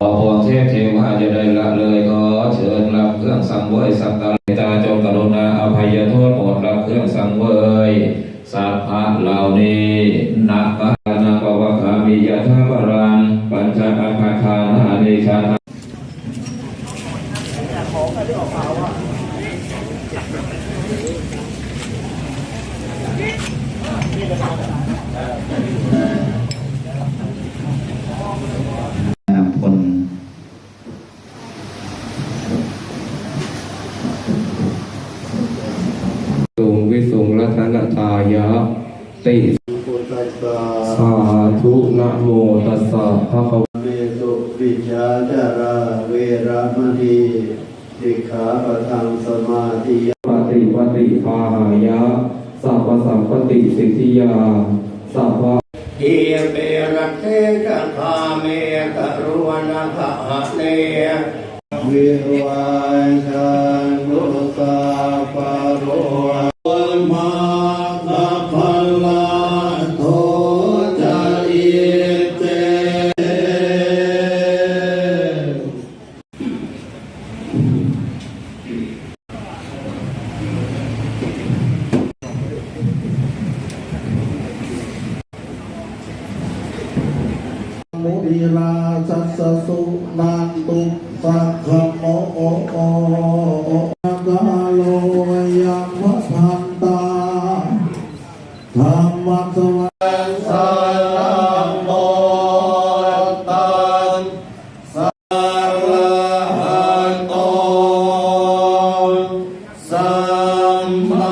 ขอพรเทพเทวาจะได้ละเลยขอเชิญรับเครื่องสังเวยสักการะตาจงกรุณาอภัยโทษโปรดรับเครื่องสังเวยสัพพะเหล่านี้นักปะนาปวะคามิยะทาปรังปัญจอาภาคานาเนชา นามพล สุงวิสุงรัตนตายะ ติพุทธัสสะสาธุนะโมตัสสะภะคะวะเมสุวิชาจาราเวระมณีสิกขาปะทังสมาธิยาปฏิปฏิปาหายะสัพพสัมปติสิทธิยาสัพพะเอเปรัตเตจะคาเมกะรุวนาภะเนวิวาชันตุสา ลีลาสัสสุนันตุสักขโมโอโอโอกาโลยัมมะพันตาธรรมสวะสัมโมตันสัรหันตสัมมา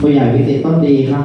ผู้ใหญ่พิเศษต้นดีครับ